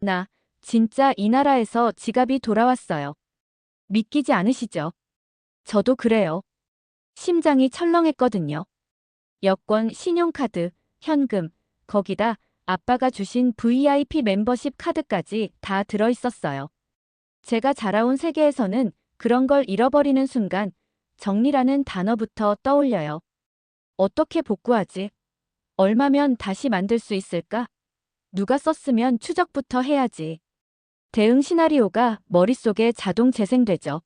나 진짜 이 나라에서 지갑이 돌아왔어요. 믿기지 않으시죠? 저도 그래요. 심장이 철렁했거든요. 여권, 신용카드, 현금, 거기다 아빠가 주신 VIP 멤버십 카드까지 다 들어있었어요. 제가 자라온 세계에서는 그런 걸 잃어버리는 순간 정리라는 단어부터 떠올려요. 어떻게 복구하지? 얼마면 다시 만들 수 있을까? 누가 썼으면 추적부터 해야지. 대응 시나리오가 머릿속에 자동 재생되죠.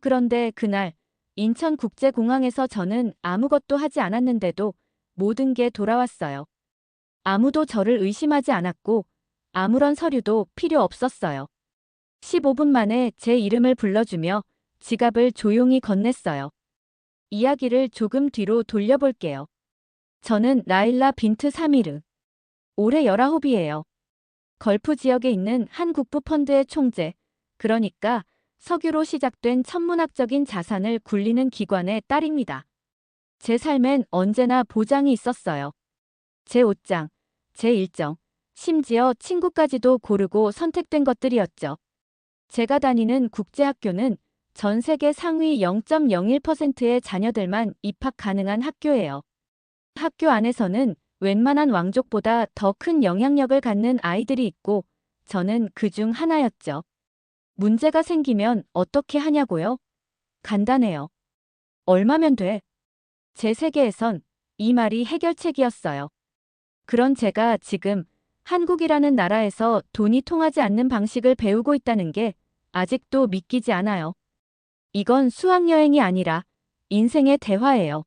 그런데 그날 인천국제공항에서 저는 아무것도 하지 않았는데도 모든 게 돌아왔어요. 아무도 저를 의심하지 않았고 아무런 서류도 필요 없었어요. 15분 만에 제 이름을 불러주며 지갑을 조용히 건넸어요. 이야기를 조금 뒤로 돌려볼게요. 저는 라일라 빈트 사미르. 올해 19이에요. 걸프 지역에 있는 한 국부 펀드의 총재, 그러니까 석유로 시작된 천문학적인 자산을 굴리는 기관의 딸입니다. 제 삶엔 언제나 보장이 있었어요. 제 옷장, 제 일정, 심지어 친구까지도 고르고 선택된 것들이었죠. 제가 다니는 국제학교는 전 세계 상위 0.01%의 자녀들만 입학 가능한 학교예요. 학교 안에서는 웬만한 왕족보다 더 큰 영향력을 갖는 아이들이 있고 저는 그 중 하나였죠. 문제가 생기면 어떻게 하냐고요? 간단해요. 얼마면 돼? 제 세계에선 이 말이 해결책이었어요. 그런 제가 지금 한국이라는 나라에서 돈이 통하지 않는 방식을 배우고 있다는 게 아직도 믿기지 않아요. 이건 수학여행이 아니라 인생의 대화예요.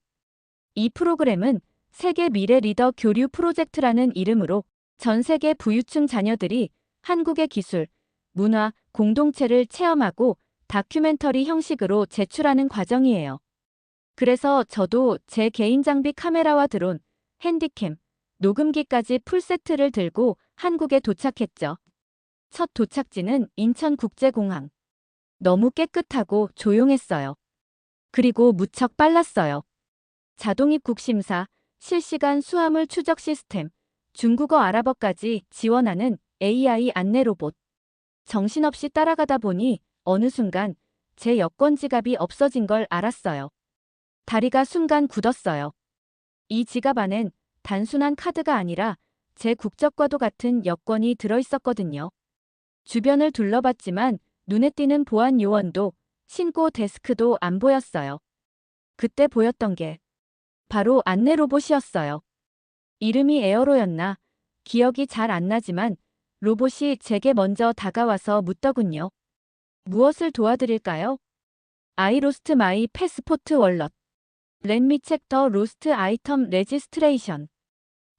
이 프로그램은 세계 미래 리더 교류 프로젝트라는 이름으로 전 세계 부유층 자녀들이 한국의 기술, 문화, 공동체를 체험하고 다큐멘터리 형식으로 제출하는 과정이에요. 그래서 저도 제 개인 장비 카메라와 드론, 핸디캠, 녹음기까지 풀세트를 들고 한국에 도착했죠. 첫 도착지는 인천국제공항. 너무 깨끗하고 조용했어요. 그리고 무척 빨랐어요. 자동 입국 심사, 실시간 수화물 추적 시스템, 중국어 아랍어까지 지원하는 AI 안내 로봇. 정신없이 따라가다 보니 어느 순간 제 여권 지갑이 없어진 걸 알았어요. 다리가 순간 굳었어요. 이 지갑 안엔 단순한 카드가 아니라 제 국적과도 같은 여권이 들어있었거든요. 주변을 둘러봤지만 눈에 띄는 보안 요원도 신고 데스크도 안 보였어요. 그때 보였던 게 바로 안내 로봇이었어요. 이름이 에어로였나 기억이 잘 안 나지만 로봇이 제게 먼저 다가와서 묻더군요. 무엇을 도와드릴까요? I lost my passport wallet. Let me check the lost item registration.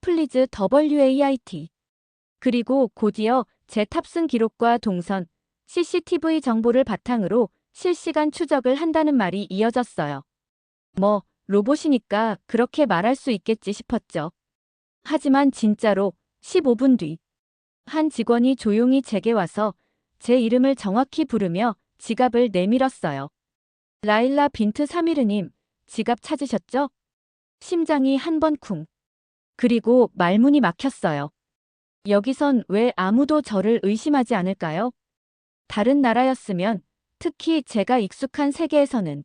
Please WAIT. 그리고 곧이어 제 탑승 기록과 동선, CCTV 정보를 바탕으로 실시간 추적을 한다는 말이 이어졌어요. 뭐, 로봇이니까 그렇게 말할 수 있겠지 싶었죠. 하지만 진짜로 15분 뒤, 한 직원이 조용히 제게 와서 제 이름을 정확히 부르며 지갑을 내밀었어요. 라일라 빈트 사미르님, 지갑 찾으셨죠? 심장이 한 번 쿵. 그리고 말문이 막혔어요. 여기선 왜 아무도 저를 의심하지 않을까요? 다른 나라였으면, 특히 제가 익숙한 세계에서는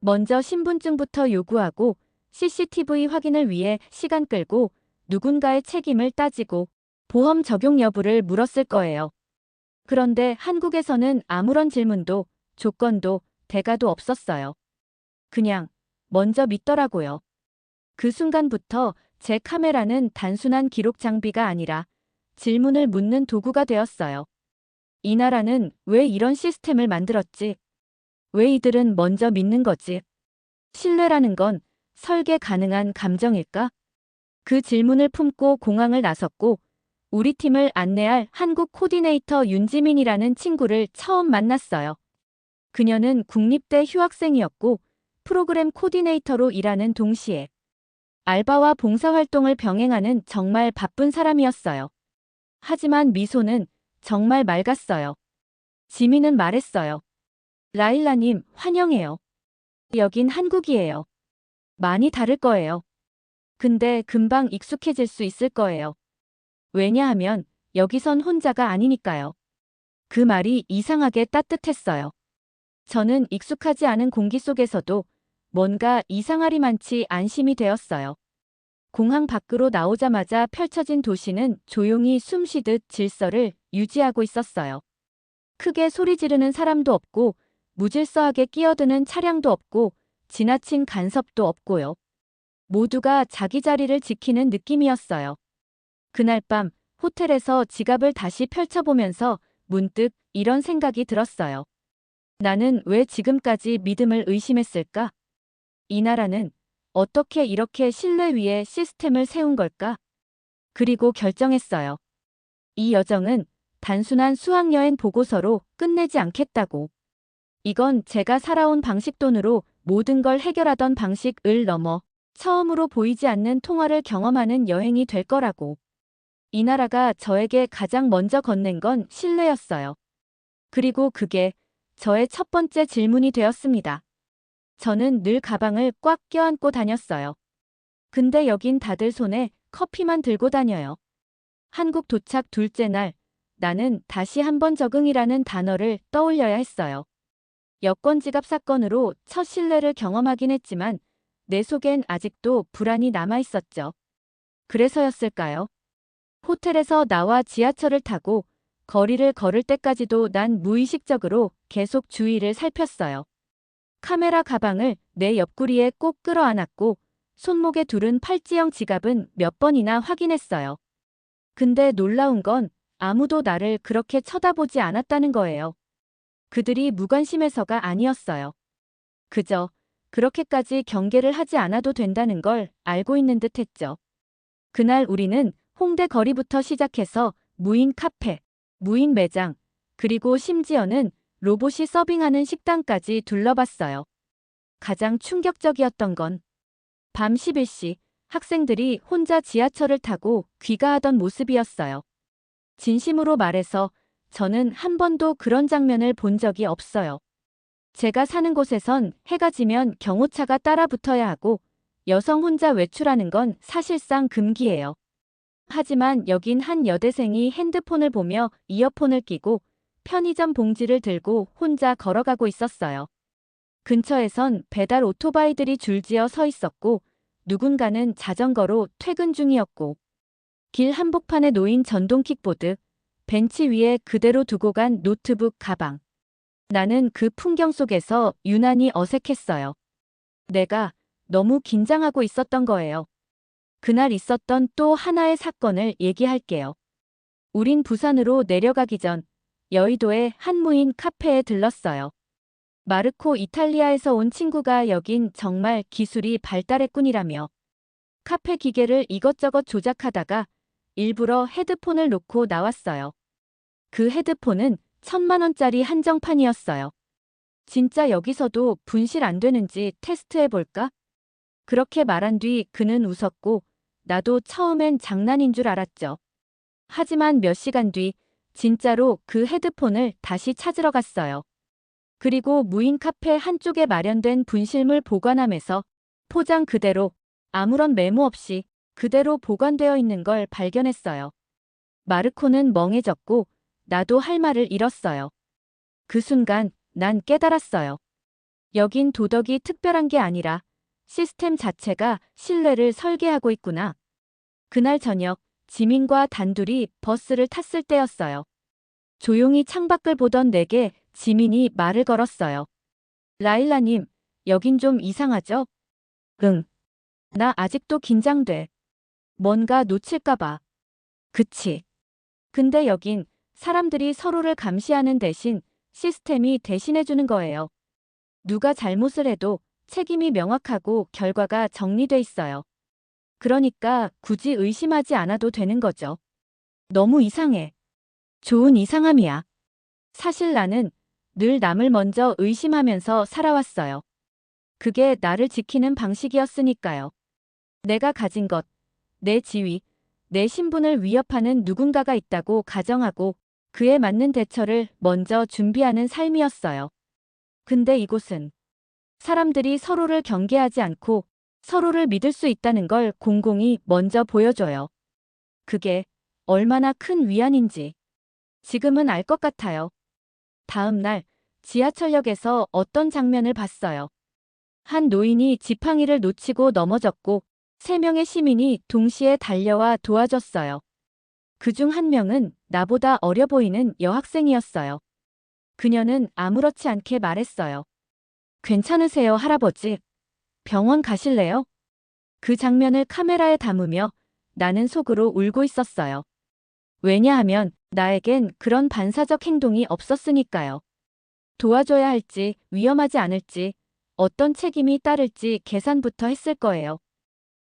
먼저 신분증부터 요구하고 CCTV 확인을 위해 시간 끌고 누군가의 책임을 따지고 보험 적용 여부를 물었을 거예요. 그런데 한국에서는 아무런 질문도 조건도 대가도 없었어요. 그냥 먼저 믿더라고요. 그 순간부터 제 카메라는 단순한 기록 장비가 아니라 질문을 묻는 도구가 되었어요. 이 나라는 왜 이런 시스템을 만들었지? 왜 이들은 먼저 믿는 거지? 신뢰라는 건 설계 가능한 감정일까? 그 질문을 품고 공항을 나섰고 우리 팀을 안내할 한국 코디네이터 윤지민이라는 친구를 처음 만났어요. 그녀는 국립대 휴학생이었고 프로그램 코디네이터로 일하는 동시에 알바와 봉사활동을 병행하는 정말 바쁜 사람이었어요. 하지만 미소는 정말 맑았어요. 지민은 말했어요. 라일라님, 환영해요. 여긴 한국이에요. 많이 다를 거예요. 근데 금방 익숙해질 수 있을 거예요. 왜냐하면 여기선 혼자가 아니니까요. 그 말이 이상하게 따뜻했어요. 저는 익숙하지 않은 공기 속에서도 뭔가 이상하리만치 안심이 되었어요. 공항 밖으로 나오자마자 펼쳐진 도시는 조용히 숨쉬듯 질서를 유지하고 있었어요. 크게 소리 지르는 사람도 없고 무질서하게 끼어드는 차량도 없고 지나친 간섭도 없고요. 모두가 자기 자리를 지키는 느낌이었어요. 그날 밤 호텔에서 지갑을 다시 펼쳐보면서 문득 이런 생각이 들었어요. 나는 왜 지금까지 믿음을 의심했을까? 이 나라는 어떻게 이렇게 신뢰 위에 시스템을 세운 걸까? 그리고 결정했어요. 이 여정은 단순한 수학여행 보고서로 끝내지 않겠다고. 이건 제가 살아온 방식 돈으로 모든 걸 해결하던 방식을 넘어 처음으로 보이지 않는 통화를 경험하는 여행이 될 거라고. 이 나라가 저에게 가장 먼저 건넨 건 신뢰였어요. 그리고 그게 저의 첫 번째 질문이 되었습니다. 저는 늘 가방을 꽉 껴안고 다녔어요. 근데 여긴 다들 손에 커피만 들고 다녀요. 한국 도착 둘째 날, 나는 다시 한번 적응이라는 단어를 떠올려야 했어요. 여권 지갑 사건으로 첫 신뢰를 경험하긴 했지만 내 속엔 아직도 불안이 남아 있었죠. 그래서였을까요? 호텔에서 나와 지하철을 타고 거리를 걸을 때까지도 난 무의식적으로 계속 주위를 살폈어요. 카메라 가방을 내 옆구리에 꼭 끌어안았고 손목에 두른 팔찌형 지갑은 몇 번이나 확인했어요. 근데 놀라운 건 아무도 나를 그렇게 쳐다보지 않았다는 거예요. 그들이 무관심해서가 아니었어요. 그저 그렇게까지 경계를 하지 않아도 된다는 걸 알고 있는 듯 했죠. 그날 우리는 홍대 거리부터 시작해서 무인 카페, 무인 매장, 그리고 심지어는 로봇이 서빙하는 식당까지 둘러봤어요. 가장 충격적이었던 건 밤 11시 학생들이 혼자 지하철을 타고 귀가하던 모습이었어요. 진심으로 말해서 저는 한 번도 그런 장면을 본 적이 없어요. 제가 사는 곳에선 해가 지면 경호차가 따라 붙어야 하고 여성 혼자 외출하는 건 사실상 금기예요. 하지만 여긴 한 여대생이 핸드폰을 보며 이어폰을 끼고 편의점 봉지를 들고 혼자 걸어가고 있었어요. 근처에선 배달 오토바이들이 줄지어 서 있었고 누군가는 자전거로 퇴근 중이었고 길 한복판에 놓인 전동 킥보드, 벤치 위에 그대로 두고 간 노트북 가방. 나는 그 풍경 속에서 유난히 어색했어요. 내가 너무 긴장하고 있었던 거예요. 그날 있었던 또 하나의 사건을 얘기할게요. 우린 부산으로 내려가기 전 여의도의 한 무인 카페에 들렀어요. 마르코 이탈리아에서 온 친구가 여긴 정말 기술이 발달했군이라며 카페 기계를 이것저것 조작하다가 일부러 헤드폰을 놓고 나왔어요. 그 헤드폰은 천만 원짜리 한정판이었어요. 진짜 여기서도 분실 안 되는지 테스트해 볼까? 그렇게 말한 뒤 그는 웃었고 나도 처음엔 장난인 줄 알았죠. 하지만 몇 시간 뒤 진짜로 그 헤드폰을 다시 찾으러 갔어요. 그리고 무인 카페 한쪽에 마련된 분실물 보관함에서 포장 그대로 아무런 메모 없이 그대로 보관되어 있는 걸 발견했어요. 마르코는 멍해졌고 나도 할 말을 잃었어요. 그 순간 난 깨달았어요. 여긴 도덕이 특별한 게 아니라 시스템 자체가 신뢰를 설계하고 있구나. 그날 저녁 지민과 단둘이 버스를 탔을 때였어요. 조용히 창밖을 보던 내게 지민이 말을 걸었어요. 라일라님, 여긴 좀 이상하죠? 응. 나 아직도 긴장돼. 뭔가 놓칠까봐. 그치. 근데 여긴 사람들이 서로를 감시하는 대신 시스템이 대신해주는 거예요. 누가 잘못을 해도 책임이 명확하고 결과가 정리돼 있어요. 그러니까 굳이 의심하지 않아도 되는 거죠. 너무 이상해. 좋은 이상함이야. 사실 나는 늘 남을 먼저 의심하면서 살아왔어요. 그게 나를 지키는 방식이었으니까요. 내가 가진 것, 내 지위, 내 신분을 위협하는 누군가가 있다고 가정하고 그에 맞는 대처를 먼저 준비하는 삶이었어요. 근데 이곳은 사람들이 서로를 경계하지 않고 서로를 믿을 수 있다는 걸 공공이 먼저 보여줘요. 그게 얼마나 큰 위안인지 지금은 알 것 같아요. 다음 날 지하철역에서 어떤 장면을 봤어요. 한 노인이 지팡이를 놓치고 넘어졌고 세 명의 시민이 동시에 달려와 도와줬어요. 그 중 한 명은 나보다 어려 보이는 여학생이었어요. 그녀는 아무렇지 않게 말했어요. 괜찮으세요, 할아버지? 병원 가실래요? 그 장면을 카메라에 담으며 나는 속으로 울고 있었어요. 왜냐하면 나에겐 그런 반사적 행동이 없었으니까요. 도와줘야 할지, 위험하지 않을지, 어떤 책임이 따를지 계산부터 했을 거예요.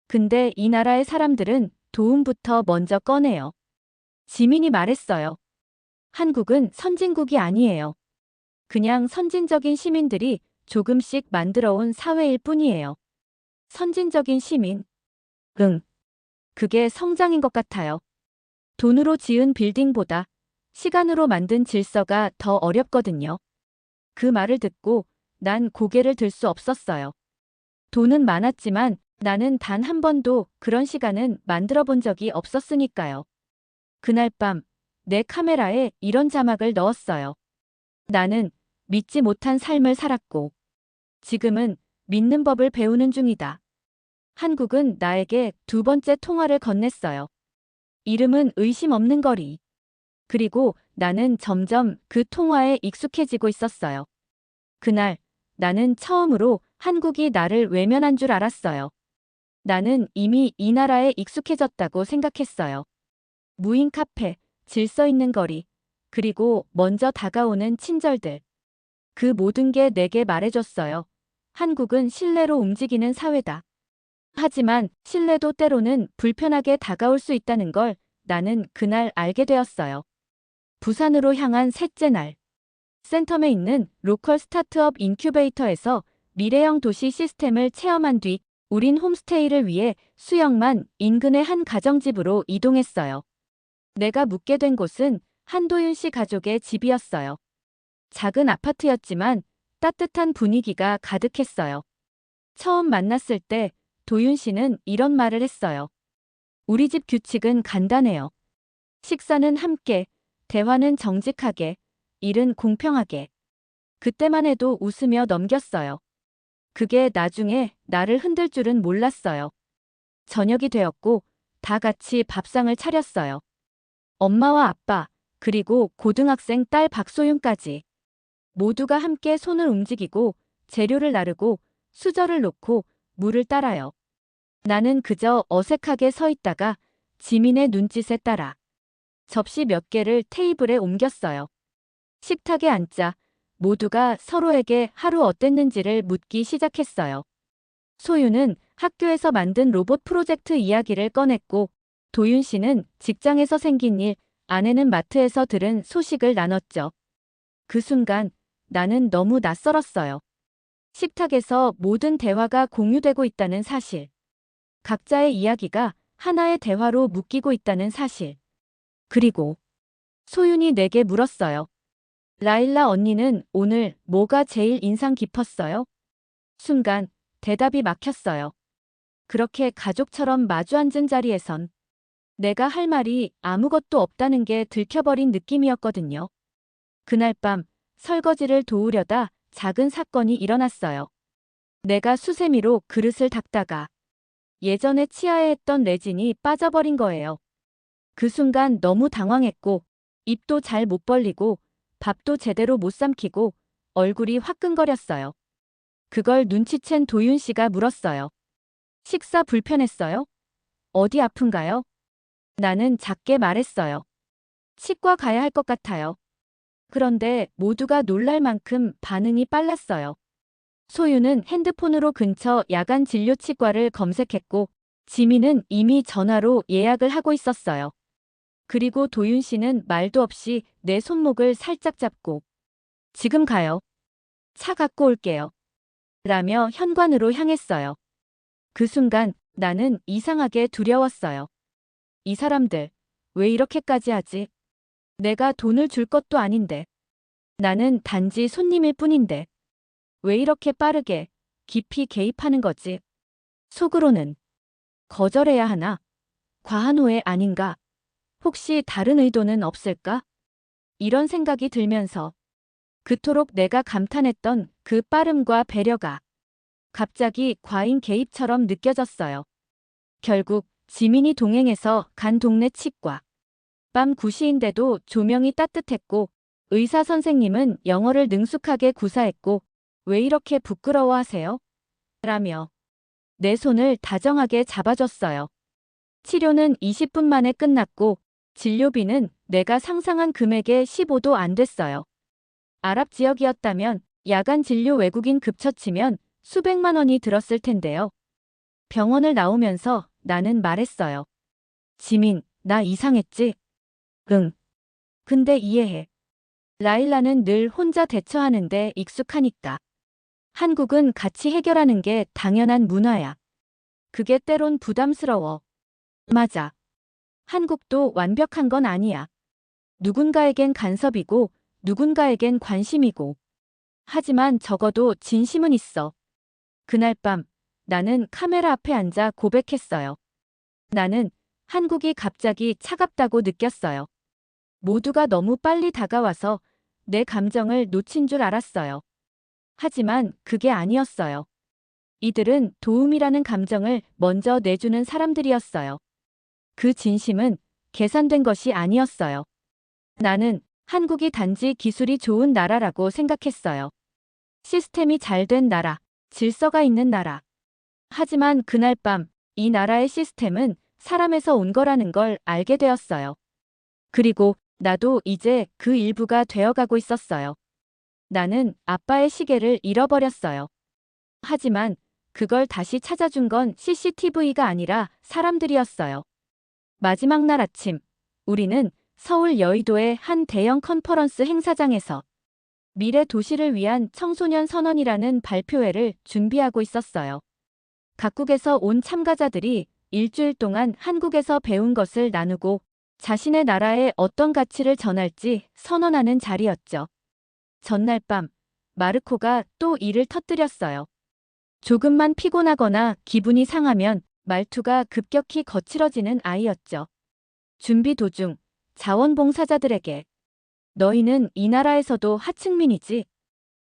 근데 이 나라의 사람들은 도움부터 먼저 꺼내요. 지민이 말했어요. 한국은 선진국이 아니에요. 그냥 선진적인 시민들이 조금씩 만들어온 사회일 뿐이에요. 선진적인 시민. 응. 그게 성장인 것 같아요. 돈으로 지은 빌딩보다 시간으로 만든 질서가 더 어렵거든요. 그 말을 듣고 난 고개를 들 수 없었어요. 돈은 많았지만 나는 단 한 번도 그런 시간은 만들어 본 적이 없었으니까요. 그날 밤 내 카메라에 이런 자막을 넣었어요. 나는 믿지 못한 삶을 살았고 지금은 믿는 법을 배우는 중이다. 한국은 나에게 두 번째 통화를 건넸어요. 이름은 의심 없는 거리. 그리고 나는 점점 그 통화에 익숙해지고 있었어요. 그날 나는 처음으로 한국이 나를 외면한 줄 알았어요. 나는 이미 이 나라에 익숙해졌다고 생각했어요. 무인 카페, 질서 있는 거리, 그리고 먼저 다가오는 친절들. 그 모든 게 내게 말해줬어요. 한국은 신뢰로 움직이는 사회다. 하지만 신뢰도 때로는 불편하게 다가올 수 있다는 걸 나는 그날 알게 되었어요. 부산으로 향한 셋째 날. 센텀에 있는 로컬 스타트업 인큐베이터에서 미래형 도시 시스템을 체험한 뒤 우린 홈스테이를 위해 수영만 인근의 한 가정집으로 이동했어요. 내가 묵게 된 곳은 한도윤 씨 가족의 집이었어요. 작은 아파트였지만 따뜻한 분위기가 가득했어요. 처음 만났을 때 도윤 씨는 이런 말을 했어요. 우리 집 규칙은 간단해요. 식사는 함께, 대화는 정직하게, 일은 공평하게. 그때만 해도 웃으며 넘겼어요. 그게 나중에 나를 흔들 줄은 몰랐어요. 저녁이 되었고 다 같이 밥상을 차렸어요. 엄마와 아빠, 그리고 고등학생 딸 박소윤까지. 모두가 함께 손을 움직이고 재료를 나르고 수저를 놓고 물을 따라요. 나는 그저 어색하게 서 있다가 지민의 눈짓에 따라 접시 몇 개를 테이블에 옮겼어요. 식탁에 앉자 모두가 서로에게 하루 어땠는지를 묻기 시작했어요. 소유는 학교에서 만든 로봇 프로젝트 이야기를 꺼냈고 도윤 씨는 직장에서 생긴 일, 아내는 마트에서 들은 소식을 나눴죠. 그 순간 나는 너무 낯설었어요. 식탁에서 모든 대화가 공유되고 있다는 사실. 각자의 이야기가 하나의 대화로 묶이고 있다는 사실. 그리고 소윤이 내게 물었어요. 라일라 언니는 오늘 뭐가 제일 인상 깊었어요? 순간 대답이 막혔어요. 그렇게 가족처럼 마주 앉은 자리에선 내가 할 말이 아무것도 없다는 게 들켜버린 느낌이었거든요. 그날 밤 설거지를 도우려다 작은 사건이 일어났어요. 내가 수세미로 그릇을 닦다가 예전에 치아에 했던 레진이 빠져버린 거예요. 그 순간 너무 당황했고 입도 잘 못 벌리고 밥도 제대로 못 삼키고 얼굴이 화끈거렸어요. 그걸 눈치챈 도윤 씨가 물었어요. 식사 불편했어요? 어디 아픈가요? 나는 작게 말했어요. 치과 가야 할 것 같아요. 그런데 모두가 놀랄 만큼 반응이 빨랐어요. 소유는 핸드폰으로 근처 야간 진료 치과를 검색했고 지민은 이미 전화로 예약을 하고 있었어요. 그리고 도윤 씨는 말도 없이 내 손목을 살짝 잡고 지금 가요. 차 갖고 올게요. 라며 현관으로 향했어요. 그 순간 나는 이상하게 두려웠어요. 이 사람들 왜 이렇게까지 하지? 내가 돈을 줄 것도 아닌데. 나는 단지 손님일 뿐인데. 왜 이렇게 빠르게 깊이 개입하는 거지? 속으로는 거절해야 하나? 과한 오해 아닌가? 혹시 다른 의도는 없을까? 이런 생각이 들면서 그토록 내가 감탄했던 그 빠름과 배려가 갑자기 과잉 개입처럼 느껴졌어요. 결국 지민이 동행해서 간 동네 치과. 밤 9시인데도 조명이 따뜻했고 의사 선생님은 영어를 능숙하게 구사했고 왜 이렇게 부끄러워하세요? 라며 내 손을 다정하게 잡아줬어요. 치료는 20분 만에 끝났고 진료비는 내가 상상한 금액의 15도 안 됐어요. 아랍 지역이었다면 야간 진료 외국인 급처치면 수백만 원이 들었을 텐데요. 병원을 나오면서 나는 말했어요. 지민, 나 이상했지? 응. 근데 이해해. 라일라는 늘 혼자 대처하는데 익숙하니까. 한국은 같이 해결하는 게 당연한 문화야. 그게 때론 부담스러워. 맞아. 한국도 완벽한 건 아니야. 누군가에겐 간섭이고, 누군가에겐 관심이고. 하지만 적어도 진심은 있어. 그날 밤, 나는 카메라 앞에 앉아 고백했어요. 나는 한국이 갑자기 차갑다고 느꼈어요. 모두가 너무 빨리 다가와서 내 감정을 놓친 줄 알았어요. 하지만 그게 아니었어요. 이들은 도움이라는 감정을 먼저 내주는 사람들이었어요. 그 진심은 계산된 것이 아니었어요. 나는 한국이 단지 기술이 좋은 나라라고 생각했어요. 시스템이 잘 된 나라, 질서가 있는 나라. 하지만 그날 밤, 이 나라의 시스템은 사람에서 온 거라는 걸 알게 되었어요. 그리고 나도 이제 그 일부가 되어가고 있었어요. 나는 아빠의 시계를 잃어버렸어요. 하지만 그걸 다시 찾아준 건 CCTV가 아니라 사람들이었어요. 마지막 날 아침, 우리는 서울 여의도의 한 대형 컨퍼런스 행사장에서 미래 도시를 위한 청소년 선언이라는 발표회를 준비하고 있었어요. 각국에서 온 참가자들이 일주일 동안 한국에서 배운 것을 나누고 자신의 나라에 어떤 가치를 전할지 선언하는 자리였죠. 전날 밤, 마르코가 또 일을 터뜨렸어요. 조금만 피곤하거나 기분이 상하면 말투가 급격히 거칠어지는 아이였죠. 준비 도중 자원봉사자들에게 너희는 이 나라에서도 하층민이지?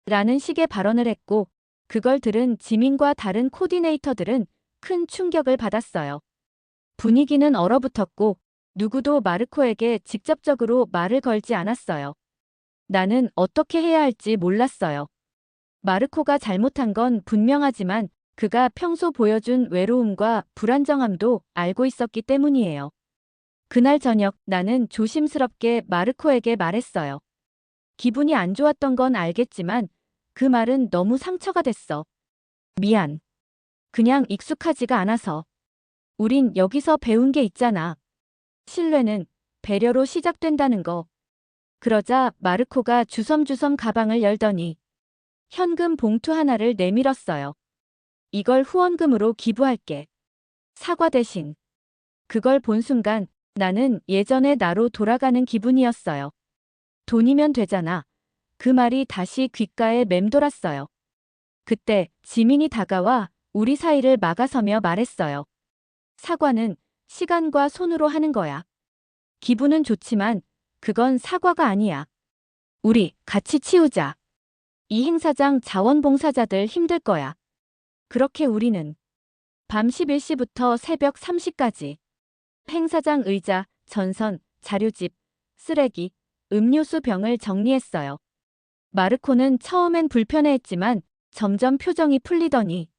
라는 식의 발언을 했고 그걸 들은 지민과 다른 코디네이터들은 큰 충격을 받았어요. 분위기는 얼어붙었고 누구도 마르코에게 직접적으로 말을 걸지 않았어요. 나는 어떻게 해야 할지 몰랐어요. 마르코가 잘못한 건 분명하지만 그가 평소 보여준 외로움과 불안정함도 알고 있었기 때문이에요. 그날 저녁 나는 조심스럽게 마르코에게 말했어요. 기분이 안 좋았던 건 알겠지만 그 말은 너무 상처가 됐어. 미안. 그냥 익숙하지가 않아서. 우린 여기서 배운 게 있잖아. 신뢰는 배려로 시작된다는 거. 그러자 마르코가 주섬주섬 가방을 열더니 현금 봉투 하나를 내밀었어요. 이걸 후원금으로 기부할게. 사과 대신. 그걸 본 순간 나는 예전의 나로 돌아가는 기분이었어요. 돈이면 되잖아. 그 말이 다시 귓가에 맴돌았어요. 그때 지민이 다가와 우리 사이를 막아서며 말했어요. 사과는 시간과 손으로 하는 거야. 기분은 좋지만 그건 사과가 아니야. 우리 같이 치우자. 이 행사장 자원봉사자들 힘들 거야. 그렇게 우리는 밤 11시부터 새벽 3시까지 행사장 의자, 전선, 자료집, 쓰레기, 음료수 병을 정리했어요. 마르코는 처음엔 불편해했지만 점점 표정이 풀리더니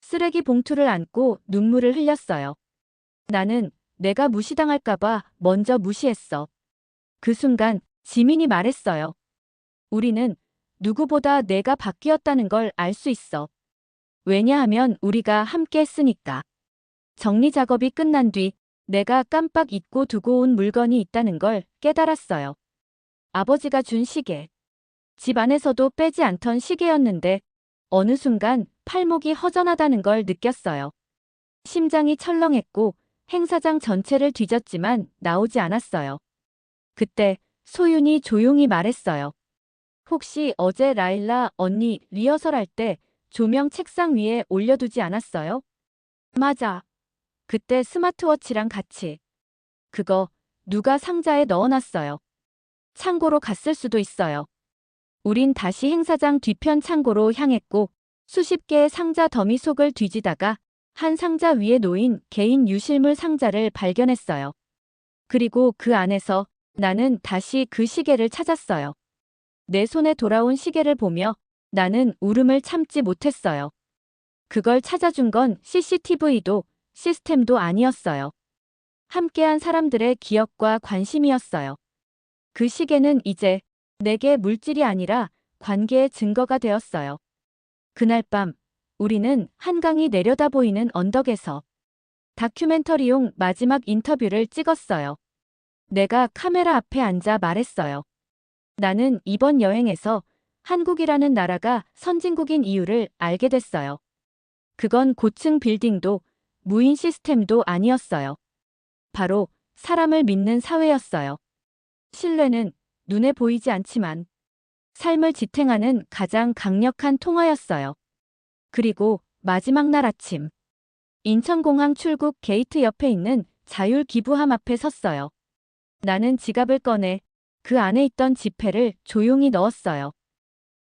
쓰레기 봉투를 안고 눈물을 흘렸어요. 나는 내가 무시당할까봐 먼저 무시했어. 그 순간 지민이 말했어요. 우리는 누구보다 내가 바뀌었다는 걸 알 수 있어. 왜냐하면 우리가 함께 했으니까. 정리 작업이 끝난 뒤 내가 깜빡 잊고 두고 온 물건이 있다는 걸 깨달았어요. 아버지가 준 시계. 집 안에서도 빼지 않던 시계였는데 어느 순간 팔목이 허전하다는 걸 느꼈어요. 심장이 철렁했고 행사장 전체를 뒤졌지만 나오지 않았어요. 그때 소윤이 조용히 말했어요. 혹시 어제 라일라 언니 리허설 할 때 조명 책상 위에 올려두지 않았어요? 맞아. 그때 스마트워치랑 같이. 그거 누가 상자에 넣어놨어요. 창고로 갔을 수도 있어요. 우린 다시 행사장 뒤편 창고로 향했고 수십 개의 상자 더미 속을 뒤지다가 한 상자 위에 놓인 개인 유실물 상자를 발견했어요. 그리고 그 안에서 나는 다시 그 시계를 찾았어요. 내 손에 돌아온 시계를 보며 나는 울음을 참지 못했어요. 그걸 찾아준 건 CCTV도 시스템도 아니었어요. 함께한 사람들의 기억과 관심이었어요. 그 시계는 이제 내게 물질이 아니라 관계의 증거가 되었어요. 그날 밤 우리는 한강이 내려다 보이는 언덕에서 다큐멘터리용 마지막 인터뷰를 찍었어요. 내가 카메라 앞에 앉아 말했어요. 나는 이번 여행에서 한국이라는 나라가 선진국인 이유를 알게 됐어요. 그건 고층 빌딩도 무인 시스템도 아니었어요. 바로 사람을 믿는 사회였어요. 신뢰는 눈에 보이지 않지만 삶을 지탱하는 가장 강력한 통화였어요. 그리고 마지막 날 아침 인천공항 출국 게이트 옆에 있는 자율기부함 앞에 섰어요. 나는 지갑을 꺼내 그 안에 있던 지폐를 조용히 넣었어요.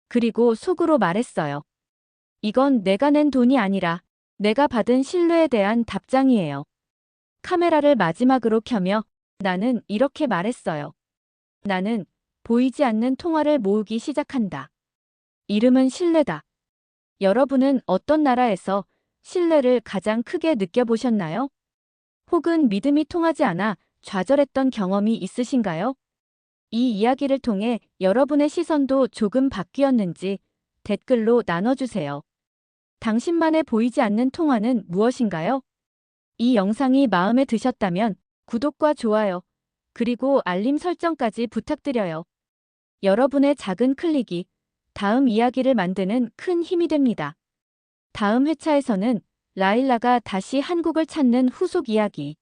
그리고 속으로 말했어요. 이건 내가 낸 돈이 아니라 내가 받은 신뢰에 대한 답장이에요. 카메라를 마지막으로 켜며 나는 이렇게 말했어요. 나는 보이지 않는 통화를 모으기 시작한다. 이름은 신뢰다. 여러분은 어떤 나라에서 신뢰를 가장 크게 느껴보셨나요? 혹은 믿음이 통하지 않아 좌절했던 경험이 있으신가요? 이 이야기를 통해 여러분의 시선도 조금 바뀌었는지 댓글로 나눠주세요. 당신만의 보이지 않는 통화는 무엇인가요? 이 영상이 마음에 드셨다면 구독과 좋아요, 그리고 알림 설정까지 부탁드려요. 여러분의 작은 클릭이 다음 이야기를 만드는 큰 힘이 됩니다. 다음 회차에서는 라일라가 다시 한국을 찾는 후속 이야기,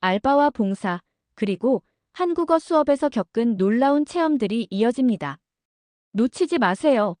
알바와 봉사, 그리고 한국어 수업에서 겪은 놀라운 체험들이 이어집니다. 놓치지 마세요.